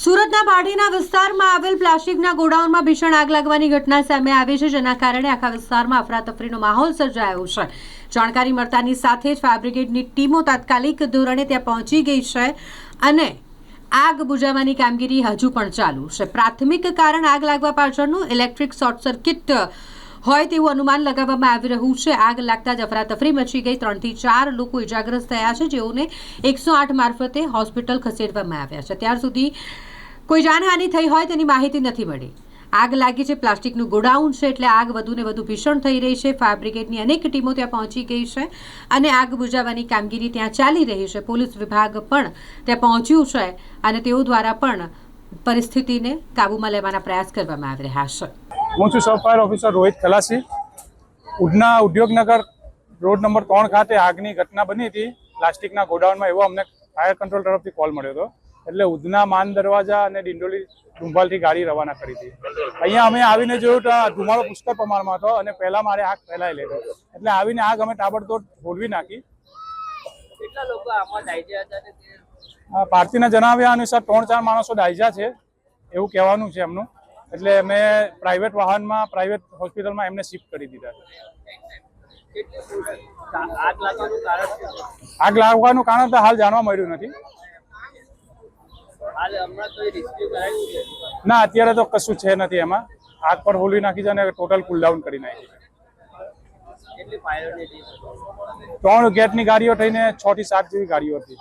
સુરતના પાટીના વિસ્તારમાં આવેલ પ્લાસ્ટિકના ગોડાઉનમાં ભીષણ આગ લાગવાની ઘટના સામે આવી છે, જેના કારણે આખા વિસ્તારમાં અફરાતફરીનો માહોલ સર્જાયો છે. જાણકારી મળતાની સાથે જ ફાયર બ્રિગેડની ટીમો તાત્કાલિક ધોરણે ત્યાં પહોંચી ગઈ છે અને આગ બુજાવવાની કામગીરી હજુ પણ ચાલુ છે. પ્રાથમિક કારણ આગ લાગવા પાછળનું ઇલેક્ટ્રિક શોર્ટ સર્કિટ હોય તેવું અનુમાન લગાવવામાં આવી રહ્યું છે. આગ લાગતા જ અફરાતફરી મચી ગઈ. ત્રણથી ચાર લોકો ઇજાગ્રસ્ત થયા છે, જેઓને એકસો આઠ મારફતે હોસ્પિટલ ખસેડવામાં આવ્યા છે. ત્યાર સુધી કોઈ જાનહાનિ થઈ હોય તેની માહિતી નથી મળી. આગ લાગી છે, પ્લાસ્ટિકનું ગોડાઉન છે, એટલે આગ વધુને વધુ ભીષણ થઈ રહી છે. ફાયર બ્રિગેડની અનેક ટીમો ત્યાં પહોંચી ગઈ છે અને આગ બુઝાવવાની કામગીરી ત્યાં ચાલી રહી છે. પોલીસ વિભાગ પણ ત્યાં પહોંચ્યું છે અને તેઓ દ્વારા પણ પરિસ્થિતિને કાબૂમાં લેવાના પ્રયાસ કરવામાં આવી રહ્યા છે. હું છું sub fire officer Rohit Khalasi Udhna Udyognagar road number ત્રણ ખાતે આગની ઘટના બની હતી. પ્લાસ્ટિકના ગોડાઉનમાં એવો અમને ફાયર કંટ્રોલ તરફથી કોલ મળ્યો હતો. એટલે ઉધના માન દરવાજા અને ડિંડોલી ડુંભાલથી ગાડી રવાના કરી હતી. અહીંયા અમે આવીને જોયું તો ધુમાડો પુષ્કળ પ્રમાણમાં હતો અને પહેલા મારે આગ ફેલાઈ હતો એટલે આવીને આગ અમે તાબડતોડ હોલવી નાખી. પાર્ટીના જણાવ્યા અનુસાર ત્રણ ચાર માણસો ડાયજા છે એવું કહેવાનું છે એમનું. એટલે અમે પ્રાઇવેટ વાહનમાં પ્રાઇવેટ હોસ્પિટલમાં એમને શિફ્ટ કરી દીધા છે. આગ લાગવાનું કારણ તો હાલ જાણવા મળ્યું નથી. ના અત્યારે તો કશું છે નથી એમાં. આગ પર હોલી નાખી છે અને ટોટલ કુલ ડાઉન કરી નાખી છે. ત્રણ ગેટની ગાડીઓ થઈને છ થી સાત જેવી ગાડીઓ હતી.